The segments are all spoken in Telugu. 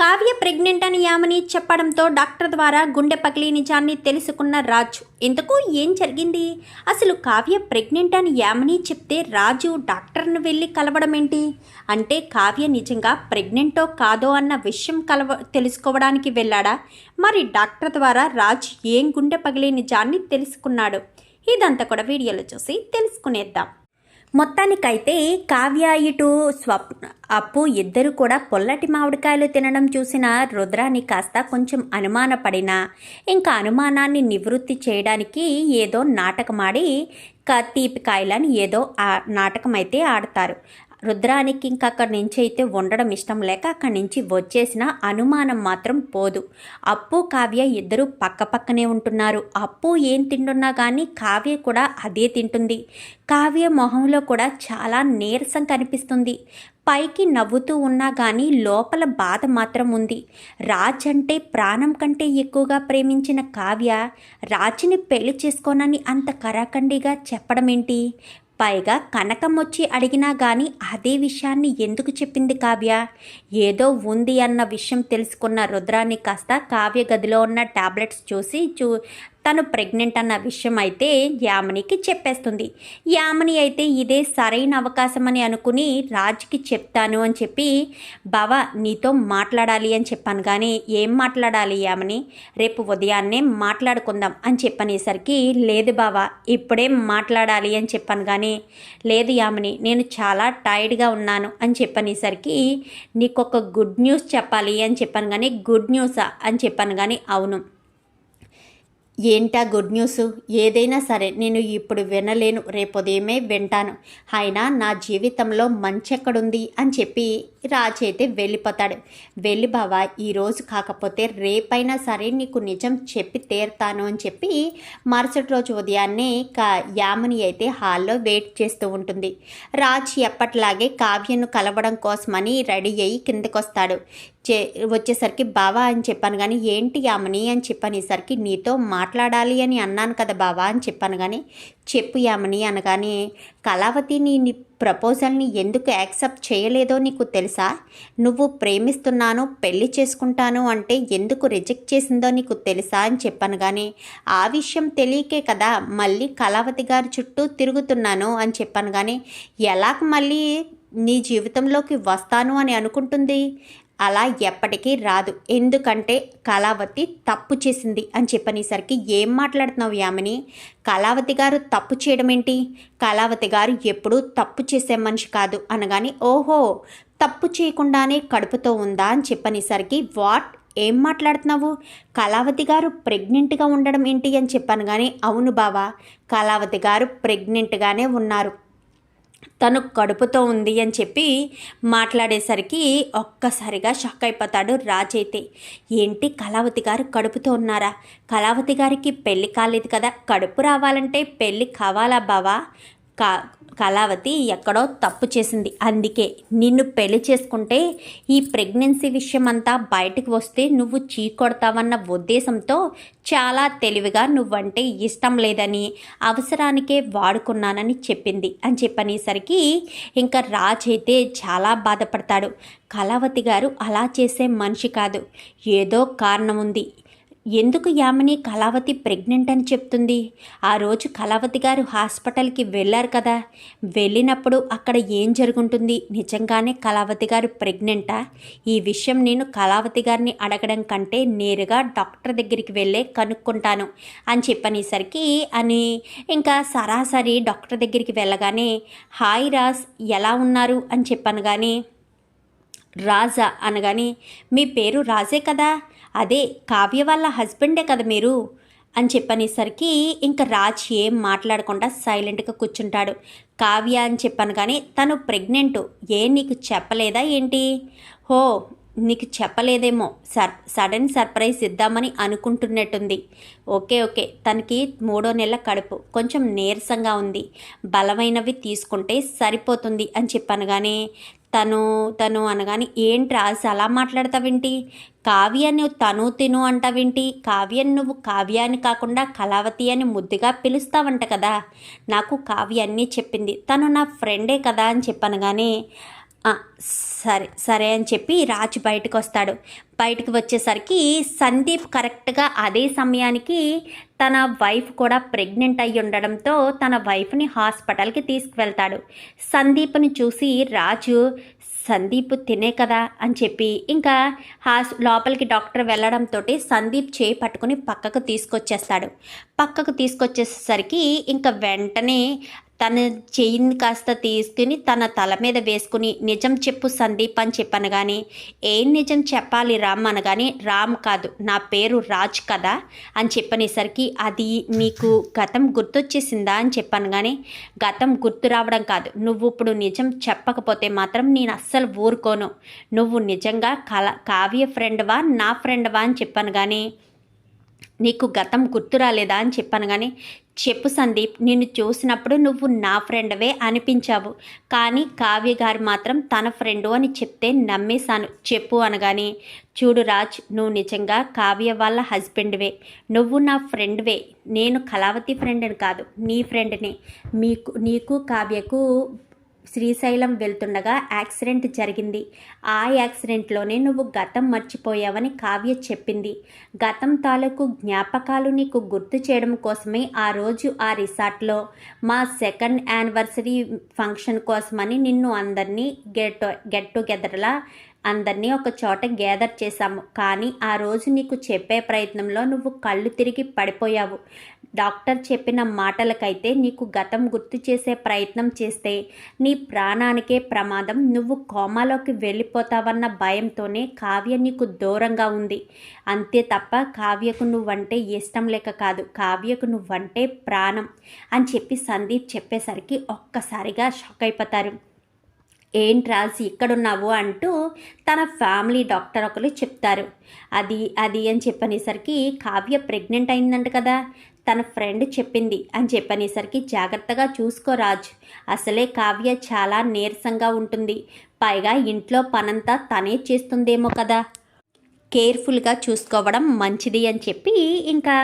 కావ్య ప్రెగ్నెంట్ అని యామని చెప్పడంతో డాక్టర్ ద్వారా గుండె పగిలి నిజాన్ని తెలుసుకున్న రాజు ఇంతకు ఏం జరిగింది? అసలు కావ్య ప్రెగ్నెంట్ అని యామని చెప్తే రాజు డాక్టర్ను వెళ్ళి కలవడం ఏంటి అంటే కావ్య నిజంగా ప్రెగ్నెంటో కాదో అన్న విషయం కలవ తెలుసుకోవడానికి వెళ్ళాడా? మరి డాక్టర్ ద్వారా రాజు ఏం గుండె పగిలి నిజాన్ని తెలుసుకున్నాడు? ఇదంతా కూడా వీడియోలో చూసి తెలుసుకునేద్దాం. మొత్తానికైతే కావ్య ఇటు స్వప్న అప్పు ఇద్దరు కూడా పొల్లటి మామిడికాయలు తినడం చూసిన రుద్రాని కాస్త కొంచెం అనుమానపడినా ఇంకా అనుమానాన్ని నివృత్తి చేయడానికి ఏదో నాటకమాడి క తీపికాయలని ఏదో ఆ నాటకం అయితే ఆడతారు. రుద్రానికి ఇంకా అక్కడి నుంచి అయితే ఉండడం ఇష్టం లేక అక్కడి నుంచి వచ్చేసిన అనుమానం మాత్రం పోదు. అప్పు కావ్య ఇద్దరు పక్క పక్కనే ఉంటున్నారు. అప్పు ఏం తింటున్నా కానీ కావ్య కూడా అదే తింటుంది. కావ్య మొహంలో కూడా చాలా నీరసం కనిపిస్తుంది. పైకి నవ్వుతూ ఉన్నా కానీ లోపల బాధ మాత్రం ఉంది. రాజ్ అంటే ప్రాణం కంటే ఎక్కువగా ప్రేమించిన కావ్య రాజుని పెళ్ళి చేసుకోనని అంత కరాఖండిగా చెప్పడం ఏంటి పైగా కనకం వచ్చి అడిగినా కానీ అదే విషయాన్ని ఎందుకు చెప్పింది కావ్య? ఏదో ఉంది అన్న విషయం తెలుసుకున్న రుద్రాన్ని కాస్త కావ్య గదిలో ఉన్న టాబ్లెట్స్ చూసి చూ తను ప్రెగ్నెంట్ అన్న విషయం అయితే యామినికి చెప్పేస్తుంది. యామిని అయితే ఇదే సరైన అవకాశం అని అనుకుని రాజుకి చెప్తాను అని చెప్పి బావా నీతో మాట్లాడాలి అని చెప్పాను కానీ ఏం మాట్లాడాలి యామిని? రేపు ఉదయాన్నే మాట్లాడుకుందాం అని చెప్పనేసరికి లేదు బావ ఇప్పుడే మాట్లాడాలి అని చెప్పాను కానీ లేదు యామిని నేను చాలా టైర్డ్గా ఉన్నాను అని చెప్పనేసరికి నీకు ఒక గుడ్ న్యూస్ చెప్పాలి అని చెప్పాను కానీ గుడ్ న్యూసా అని చెప్పాను కానీ అవును. ఏంటా గుడ్ న్యూస్? ఏదైనా సరే నేను ఇప్పుడు వినలేను రేపు ఉదయమే వింటాను. అయినా నా జీవితంలో మంచి ఎక్కడుంది అని చెప్పి రాజు అయితే వెళ్ళిపోతాడు. వెళ్ళి బావా ఈరోజు కాకపోతే రేపైనా సరే నీకు నిజం చెప్పి తీరుతాను అని చెప్పి మరుసటి రోజు ఉదయాన్నే కా యామని అయితే హాల్లో వెయిట్ చేస్తూ ఉంటుంది. రాజ్ ఎప్పట్లాగే కావ్యను కలవడం కోసమని రెడీ అయ్యి కిందకొస్తాడు. చే వచ్చేసరికి బావా అని చెప్పాను కానీ ఏంటి యామని అని చెప్పనేసరికి నీతో మాట్లాడాలి అని అన్నాను కదా బావా అని చెప్పాను కానీ చెప్పు యామని అనగానే కళావతి నీ ప్రపోజల్ని ఎందుకు యాక్సెప్ట్ చేయలేదో నీకు తెలుసా? నువ్వు ప్రేమిస్తున్నాను పెళ్ళి చేసుకుంటాను అంటే ఎందుకు రిజెక్ట్ చేసిందో నీకు తెలుసా అని చెప్పాను కానీ ఆ విషయం తెలియకే కదా మళ్ళీ కళావతి గారి చుట్టూ తిరుగుతున్నాను అని చెప్పాను కానీ ఎలాగ మళ్ళీ నీ జీవితంలోకి వస్తాను అని అనుకుంటుంది? అలా ఎప్పటికీ రాదు. ఎందుకంటే కళావతి తప్పు చేసింది అని చెప్పనేసరికి ఏం మాట్లాడుతున్నావు యామిని? కళావతి గారు తప్పు చేయడం ఏంటి? కళావతి గారు ఎప్పుడూ తప్పు చేసే మనిషి కాదు అనగాని ఓహో తప్పు చేయకుండానే కడుపుతో ఉందా అని చెప్పనేసరికి వాట్? ఏం మాట్లాడుతున్నావు? కళావతి గారు ప్రెగ్నెంట్గా ఉండడం ఏంటి అని చెప్పాను కానీ అవును బావా కళావతి గారు ప్రెగ్నెంట్గానే ఉన్నారు. తను కడుపుతో ఉంది అని చెప్పి మాట్లాడేసరికి ఒక్కసారిగా షాక్ అయిపోతాడు రాజైతే ఏంటి కళావతి గారు కడుపుతో ఉన్నారా? కళావతి గారికి పెళ్ళి కాలేదు కదా? కడుపు రావాలంటే పెళ్ళి కావాలా బావా? కా కళావతి ఎక్కడో తప్పు చేసింది. అందుకే నిన్ను పెళ్ళి చేసుకుంటే ఈ ప్రెగ్నెన్సీ విషయం అంతా బయటకు వస్తే నువ్వు చీకొడతావన్న ఉద్దేశంతో చాలా తెలివిగా నువ్వంటే ఇష్టం లేదని అవసరానికే వాడుకున్నానని చెప్పింది. అని చెప్పనేసరికి ఇంకా రాజ్ అయితే చాలా బాధపడతాడు. కళావతి గారు అలా చేసే మనిషి కాదు. ఏదో కారణం ఉంది ఎందుకు యామిని కళావతి ప్రెగ్నెంట్ అని చెప్తుంది? ఆ రోజు కళావతి గారు హాస్పిటల్కి వెళ్ళారు కదా. వెళ్ళినప్పుడు అక్కడ ఏం జరుగుంటుంది? నిజంగానే కళావతి గారు ప్రెగ్నెంటా? ఈ విషయం నేను కళావతి గారిని అడగడం కంటే నేరుగా డాక్టర్ దగ్గరికి వెళ్ళే కనుక్కుంటాను అని చెప్పనేసరికి అని ఇంకా సరాసరి డాక్టర్ దగ్గరికి వెళ్ళగానే హాయ్ రాజ్ ఎలా ఉన్నారు? అని చెప్పాను కానీ రాజా అనగాని మీ పేరు రాజే కదా? అదే కావ్య వాళ్ళ హస్బెండే కదా మీరు? అని చెప్పనేసరికి ఇంకా రాజ్ ఏం మాట్లాడకుండా సైలెంట్గా కూర్చుంటాడు. కావ్య అని చెప్పాను కానీ తను ప్రెగ్నెంట్. ఏ నీకు చెప్పలేదా ఏంటి? హో నీకు చెప్పలేదేమో. సర్ సడన్ సర్ప్రైజ్ ఇద్దామని అనుకుంటున్నట్టుంది. ఓకే ఓకే తనకి మూడో నెల కడుపు. కొంచెం నీరసంగా ఉంది. బలమైనవి తీసుకుంటే సరిపోతుంది అని చెప్పాను కానీ తను తను అనగాని ఏంటి రాసి అలా మాట్లాడతావేంటి? కావ్యాన్ని తను తిను అంటావేంటి? కావ్యాన్ని నువ్వు కావ్యాన్ని కాకుండా కళావతి అని ముద్దుగా పిలుస్తావంట కదా. నాకు కావ్యాన్ని చెప్పింది. తను నా ఫ్రెండే కదా అని చెప్పాను కానీ సరే సరే అని చెప్పి రాజు బయటకు వస్తాడు బయటకు వచ్చేసరికి సందీప్ కరెక్ట్గా అదే సమయానికి తన వైఫ్ కూడా ప్రెగ్నెంట్ అయి ఉండడంతో తన వైఫ్ని హాస్పిటల్కి తీసుకువెళ్తాడు. సందీప్ని చూసి రాజు సందీప్ తినే కదా అని చెప్పి ఇంకా హాస్ లోపలికి డాక్టర్ వెళ్ళడంతో సందీప్ చేయి పట్టుకుని పక్కకు తీసుకొచ్చేస్తాడు. పక్కకు తీసుకొచ్చేసరికి ఇంకా వెంటనే తన చెయ్యిని కాస్త తీసుకుని తన తల మీద వేసుకుని నిజం చెప్పు సందీప్ అని చెప్పాను కానీ ఏం నిజం చెప్పాలి రామ్ అనగాని రామ్ కాదు నా పేరు రాజ్ కదా అని చెప్పనేసరికి అది నీకు గతం గుర్తొచ్చేసిందా అని చెప్పాను కానీ గతం గుర్తు రావడం కాదు. నువ్వు ఇప్పుడు నిజం చెప్పకపోతే మాత్రం నేను అస్సలు ఊరుకోను. నువ్వు నిజంగా కల కావ్య ఫ్రెండ్వా నా ఫ్రెండ్వా అని చెప్పాను కానీ నీకు గతం గుర్తు రాలేదా అని చెప్పాను కానీ చెప్పు సందీప్ నిన్ను చూసినప్పుడు నువ్వు నా ఫ్రెండ్వే అనిపించావు. కానీ కావ్య గారు మాత్రం తన ఫ్రెండు అని చెప్తే నమ్మేశాను. చెప్పు అనగాని చూడు రాజ్ నువ్వు నిజంగా కావ్య వాళ్ళ హస్బెండ్వే. నువ్వు నా ఫ్రెండ్వే. నేను కళావతి ఫ్రెండ్ని కాదు నీ ఫ్రెండ్ని. మీకు నీకు కావ్యకు శ్రీశైలం వెళ్తుండగా యాక్సిడెంట్ జరిగింది. ఆ యాక్సిడెంట్లోనే నువ్వు గతం మర్చిపోయావని కావ్య చెప్పింది. గతం తాలూకు జ్ఞాపకాలు నీకు గుర్తు చేయడం కోసమే ఆ రోజు ఆ రిసార్ట్లో. మా సెకండ్ యానివర్సరీ ఫంక్షన్ కోసమని నిన్ను అందరినీ గెట్ గెట్ టుగెదర్లా అందరినీ ఒక చోట గ్యాదర్ చేశాము. కానీ ఆ రోజు నీకు చెప్పే ప్రయత్నంలో నువ్వు కళ్ళు తిరిగి పడిపోయావు. డాక్టర్ చెప్పిన మాటలకైతే నీకు గతం గుర్తు చేసే ప్రయత్నం చేస్తే నీ ప్రాణానికే ప్రమాదం నువ్వు కోమాలోకి వెళ్ళిపోతావన్న భయంతోనే కావ్య నీకు దూరంగా ఉంది. అంతే తప్ప కావ్యకు నువ్వంటే ఇష్టం లేక కాదు. కావ్యకు నువ్వంటే ప్రాణం అని చెప్పి సందీప్ చెప్పేసరికి ఒక్కసారిగా షాక్ అయిపోతారు. ఏంటి రాజు ఇక్కడున్నావు? అంటూ తన ఫ్యామిలీ డాక్టర్ ఒకరు చెప్తారు. అది అది అని చెప్పనేసరికి కావ్య ప్రెగ్నెంట్ అయిందంట కదా తన ఫ్రెండ్ చెప్పింది అని చెప్పనేసరికి జాగ్రత్తగా చూసుకో రాజు అసలే కావ్య చాలా నీరసంగా ఉంటుంది పైగా ఇంట్లో పనంతా తనే చేస్తుందేమో కదా కేర్ఫుల్గా చూసుకోవడం మంచిది అని చెప్పి ఇంకా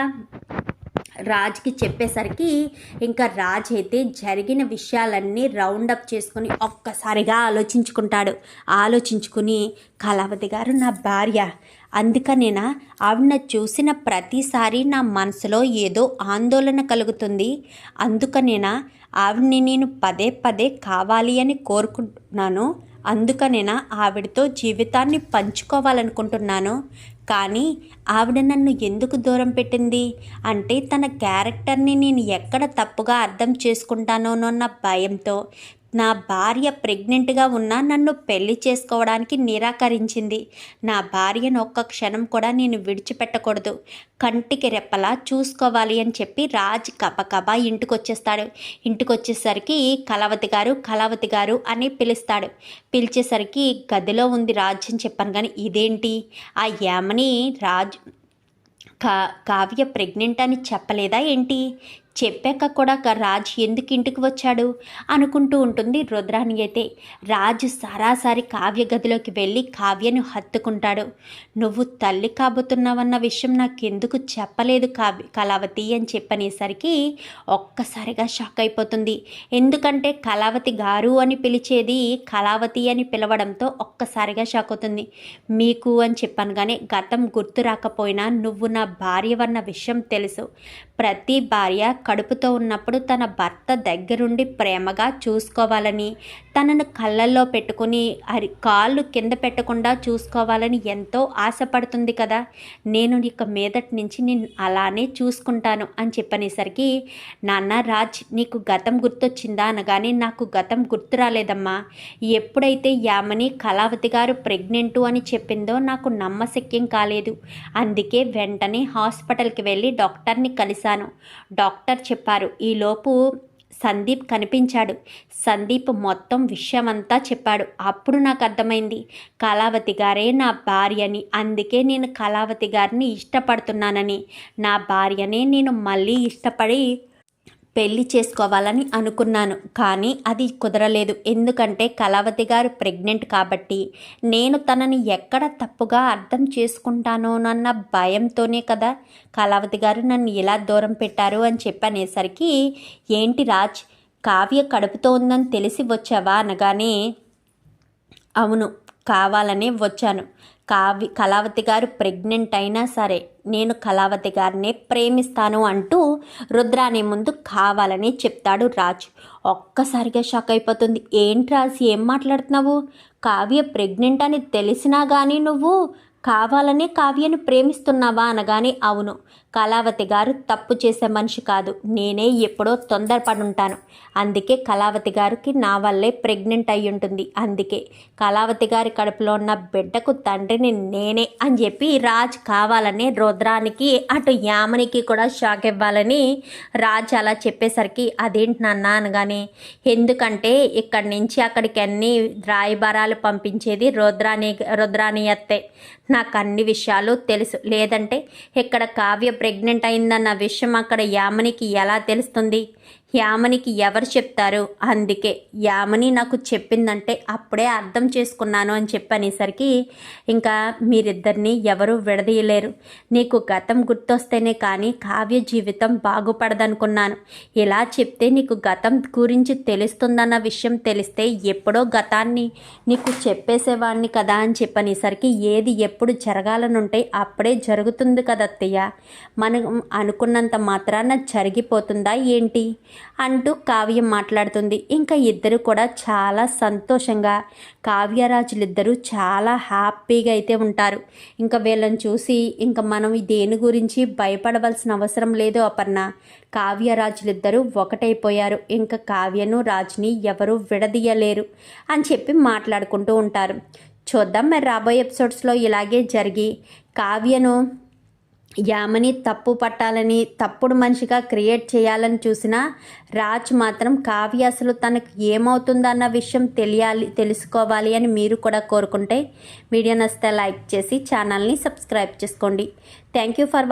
రాజ్కి చెప్పేసరికి ఇంకా రాజ్ అయితే జరిగిన విషయాలన్నీ రౌండప్ చేసుకుని ఒక్కసారిగా ఆలోచించుకుంటాడు. ఆలోచించుకుని కళావతి గారు నా భార్య. అందుకనేనా? ఆవిడ చూసిన ప్రతిసారి నా మనసులో ఏదో ఆందోళన కలుగుతుంది. అందుకనేనా? ఆవిడ్ని నేను పదే పదే కావాలి అని కోరుకుంటున్నాను. అందుకనేనా? ఆవిడతో జీవితాన్ని పంచుకోవాలనుకుంటున్నాను. కానీ ఆవిడ నన్ను ఎందుకు దూరం పెట్టింది? అంటే తన క్యారెక్టర్ని నేను ఎక్కడ తప్పుగా అర్థం చేసుకుంటానోనన్న భయంతో నా భార్య ప్రెగ్నెంట్గా ఉన్నా నన్ను పెళ్ళి చేసుకోవడానికి నిరాకరించింది. నా భార్యను ఒక్క క్షణం కూడా నేను విడిచిపెట్టకూడదు. కంటికి రెప్పలా చూసుకోవాలి అని చెప్పి రాజ్ కపకబా ఇంటికి వచ్చేస్తాడు ఇంటికి వచ్చేసరికి కళావతి గారు కళావతి గారు అని పిలుస్తాడు. పిలిచేసరికి గదిలో ఉంది రాజ్ అని చెప్పాను కానీ ఇదేంటి? ఆ యామని రాజ్ కా కావ్య ప్రెగ్నెంట్ అని చెప్పలేదా ఏంటి? చెప్పాక కూడా రాజ్ ఎందుకు ఇంటికి వచ్చాడు? అనుకుంటూ ఉంటుంది రుద్రాణి అయితే. రాజు సరాసరి కావ్య గదిలోకి వెళ్ళి కావ్యను హత్తుకుంటాడు. నువ్వు తల్లి కాబోతున్నావన్న విషయం నాకెందుకు చెప్పలేదు కావ్య కళావతి? అని చెప్పనేసరికి ఒక్కసారిగా షాక్ అయిపోతుంది. ఎందుకంటే కళావతి గారు అని పిలిచేది కళావతి అని పిలవడంతో ఒక్కసారిగా షాక్ అవుతుంది. మీకు అని చెప్పాను కానీ గతం గుర్తు రాకపోయినా నువ్వు నా భార్యవన్న విషయం తెలుసు. ప్రతి భార్య కడుపుతో ఉన్నప్పుడు తన భర్త దగ్గరుండి ప్రేమగా చూసుకోవాలని తనను కళ్ళల్లో పెట్టుకుని అరి కాళ్ళు కింద పెట్టకుండా చూసుకోవాలని ఎంతో ఆశపడుతుంది కదా. నేను ఇక మీదటి నుంచి నేను అలానే చూసుకుంటాను అని చెప్పనేసరికి నాన్న రాజ్ నీకు గతం గుర్తొచ్చిందా అనగానే నాకు గతం గుర్తు రాలేదమ్మా. ఎప్పుడైతే యామని కళావతి గారు ప్రెగ్నెంటు అని చెప్పిందో నాకు నమ్మశక్యం కాలేదు. అందుకే వెంటనే హాస్పిటల్కి వెళ్ళి డాక్టర్ని కలిశాను. డాక్టర్ చెప్పారు ఈలోపు సందీప్ కనిపించాడు. సందీప్ మొత్తం విషయమంతా చెప్పాడు. అప్పుడు నాకు అర్థమైంది. కళావతి గారే నా భార్యని అందుకే నేను కళావతి గారిని ఇష్టపడుతున్నానని. నా భార్యనే నేను మళ్ళీ ఇష్టపడి పెళ్ళి చేసుకోవాలని అనుకున్నాను కానీ అది కుదరలేదు. ఎందుకంటే కళావతి గారు ప్రెగ్నెంట్ కాబట్టి నేను తనని ఎక్కడ తప్పుగా అర్థం చేసుకుంటానోనన్న భయంతోనే కదా కళావతి గారు నన్ను ఇలా దూరం పెట్టారు అని చెప్పనేసరికి ఏంటి రాజ్ కావ్య కడుపుతో ఉందని తెలిసి వచ్చావా? అనగానే అవును కావాలనే వచ్చాను. కావి కళావతి గారు ప్రెగ్నెంట్ అయినా సరే నేను కళావతి గారినే ప్రేమిస్తాను అంటూ రుద్రాని ముందు కావాలని చెప్తాడు రాజ్. ఒక్కసారిగా షాక్ అయిపోతుంది. ఏంటి రాజ్ ఏం మాట్లాడుతున్నావు? కావ్య ప్రెగ్నెంట్ అని తెలిసినా కానీ నువ్వు కావాలనే కావ్యను ప్రేమిస్తున్నావా అనగానే అవును. కళావతి గారు తప్పు చేసే మనిషి కాదు. నేనే ఎప్పుడో తొందరపడుంటాను. అందుకే కళావతి గారికి నా వల్లే ప్రెగ్నెంట్ అయి ఉంటుంది అందుకే కళావతి గారి కడుపులో ఉన్న బిడ్డకు తండ్రిని నేనే అని చెప్పి రాజ్ కావాలని రుద్రానికి అటు యామనికి కూడా షాక్ ఇవ్వాలని రాజ్ అలా చెప్పేసరికి అదేంటి నాన్న అనగానే ఎందుకంటే ఇక్కడి నుంచి అక్కడికి అన్ని రాయబారాలు పంపించేది రుద్రాని రుద్రాని అత్తే నాకు అన్ని విషయాలు తెలుసు. లేదంటే ఇక్కడ కావ్య ప్రెగ్నెంట్ అయిందన్న విషయం అక్కడ యామినికి ఎలా తెలుస్తుంది? యామనికి ఎవరు చెప్తారు? అందుకే యామని నాకు చెప్పిందంటే అప్పుడే అర్థం చేసుకున్నాను అని చెప్పనేసరికి ఇంకా మీరిద్దరిని ఎవరు విడదీయలేరు. నీకు గతం గుర్తొస్తేనే కానీ కావ్య జీవితం బాగుపడదనుకున్నాను. ఇలా చెప్తే నీకు గతం గురించి తెలుస్తుందన్న విషయం తెలిస్తే ఎప్పుడో గతాన్ని నీకు చెప్పేసేవాడిని కదా అని చెప్పనేసరికి ఏది ఎప్పుడు జరగాలనుంటే అప్పుడే జరుగుతుంది కదా అత్తయ్య. మనం అనుకున్నంత మాత్రాన జరిగిపోతుందా ఏంటి? అంటూ కావ్యం మాట్లాడుతుంది. ఇంకా ఇద్దరు కూడా చాలా సంతోషంగా కావ్యరాజులిద్దరూ చాలా హ్యాపీగా అయితే ఉంటారు. ఇంకా వీళ్ళని చూసి ఇంకా మనం దేని గురించి భయపడవలసిన అవసరం లేదు అపర్ణ. కావ్యరాజులిద్దరూ ఒకటైపోయారు. ఇంకా కావ్యను రాజుని ఎవరు విడదీయలేరు అని చెప్పి మాట్లాడుకుంటూ ఉంటారు. చూద్దాం మరి రాబోయే ఎపిసోడ్స్లో ఇలాగే జరిగి కావ్యను యామని తప్పు పట్టాలని తప్పుడు మనిషిగా క్రియేట్ చేయాలని చూసిన రాజ్ మాత్రం కావ్య అసలు తనకు ఏమవుతుందన్న విషయం తెలియాలి తెలుసుకోవాలి అని మీరు కూడా కోరుకుంటే వీడియో నస్తే లైక్ చేసి ఛానల్ని సబ్స్క్రైబ్ చేసుకోండి. Thank you for